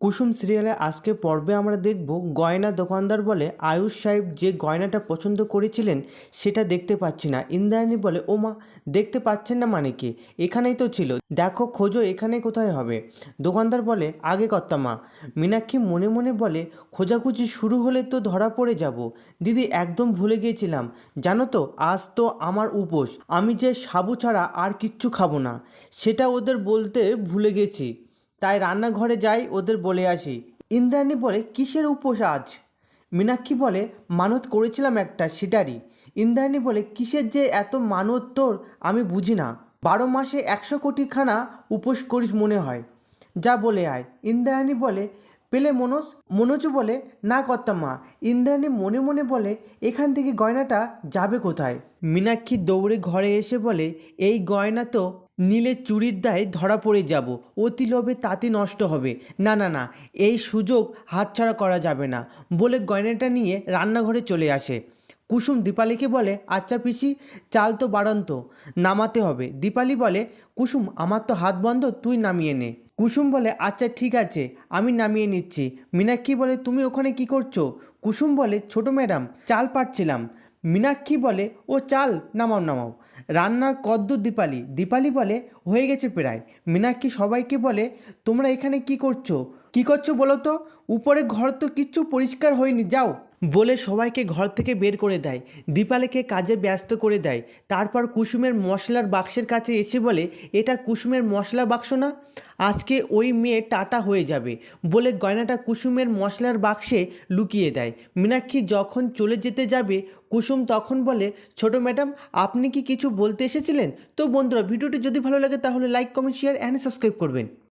কুসুম সিরিয়ালে আজকে পর্বে আমরা দেখব গয়না দোকানদার বলে আয়ুষ সাহেব যে গয়নাটা পছন্দ করেছিলেন সেটা দেখতে পাচ্ছি না। ইন্দ্রায়ণী বলে ও মা দেখতে পাচ্ছেন না মানে কি? এখানেই তো ছিল। দেখো, খোঁজো, এখানে কোথায় হবে? দোকানদার বলে, আগে কর্তা মা। মীনাক্ষী মনে মনে বলে, খোঁজাখুঁজি শুরু হলে তো ধরা পড়ে যাব। দিদি, একদম ভুলে গিয়েছিলাম। জানো তো, আজ তো আমার উপোস। আমি যে সাবু ছাড়া আর কিচ্ছু খাব না। সেটা ওদের বলতে ভুলে গেছি। তাই রান্নাঘরে যাই, ওদের বলে আসি, ইন্দ্রাণী বলে, কিসের উপোস আজ? মীনাক্ষী বলে, মানত করেছিলাম একটা সেটারই ইন্দ্রাণী বলে, কিসের যে এত মানত তোর, আমি বুঝি না। বারো মাসে একশো কোটি খানা উপোস করিস মনে হয়। যা বলে আয়। ইন্দ্রাণী বলে, পেলে মনোজ? মনোজও বলে, না মা। ইন্দ্রাণী মনে মনে বলে, এখান থেকে গয়নাটা যাবে কোথায়? মীনাক্ষী দৌড়ে ঘরে এসে বলে, এই গয়না তো নীলে চুরির দায়ে ধরা পড়ে যাব, অতি লোভে তাঁতি নষ্ট হবে। না না না, এই সুযোগ হাতছাড়া করা যাবে না, বলে গয়নাটা নিয়ে রান্নাঘরে চলে আসে। কুসুম দীপালিকে বলে আচ্ছা পিসি, চাল তো বাড়ন্ত, নামাতে হবে। দীপালি বলে, কুসুম, আমার তো হাত বন্ধ, তুই নামিয়ে নে। কুসুম বলে আচ্ছা ঠিক আছে, আমি নামিয়ে নিচ্ছি। মীনাক্ষী বলে, তুমি ওখানে কি করছ? কুসুম বলে, ছোট ম্যাডাম, চাল পাচ্ছিলাম মীনাক্ষী বলে, ও, চাল, নামাও নামাও। রান্নার কদ্দূর দীপালি। দীপালি বলে, হয়ে গেছে প্রায়। মীনাক্ষী সবাইকে বলে, তোমরা এখানে কি করছ? কি করছ বলো তো? উপরে ঘর তো কিচ্ছু পরিষ্কার হয়নি, যাও। বলে সবাইকে ঘর থেকে বের করে দেয়। দীপালিকে কাজে ব্যস্ত করে দেয়। তারপর কুসুমের মশলার বাক্সের কাছে এসে বলে, এটা কুসুমের মশলা বাক্স না? আজকে ওই মেয়ে টাটা হয়ে যাবে। বলে গয়নাটা কুসুমের মশলার বাক্সে লুকিয়ে দেয়। মীনাক্ষী যখন চলে যেতে যাবে, কুসুম তখন বলে, ছোট ম্যাডাম, আপনি কি কিছু বলতে এসেছিলেন? তো বন্ধুরা, ভিডিওটি যদি ভালো লাগে তাহলে like comment share and subscribe করবেন।